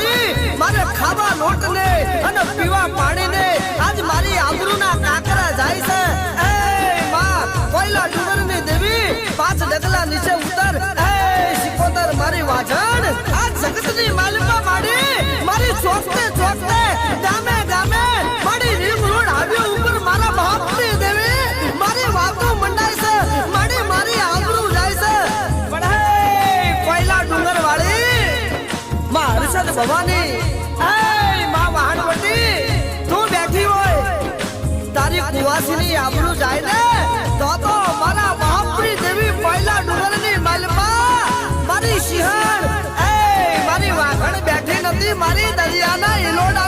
아. હર્ષદ ભવાની એ માં વાહનવટી તું બેઠી હોય. તારી કુવાસીની આબરૂ જાય ને, તો તો મારા બાપની દેવી પહેલા ડુંગરની માલપા મારી સિંહણ એ મારી વાઘણ બેઠી નથી, મારી દરિયાના ઇલોડા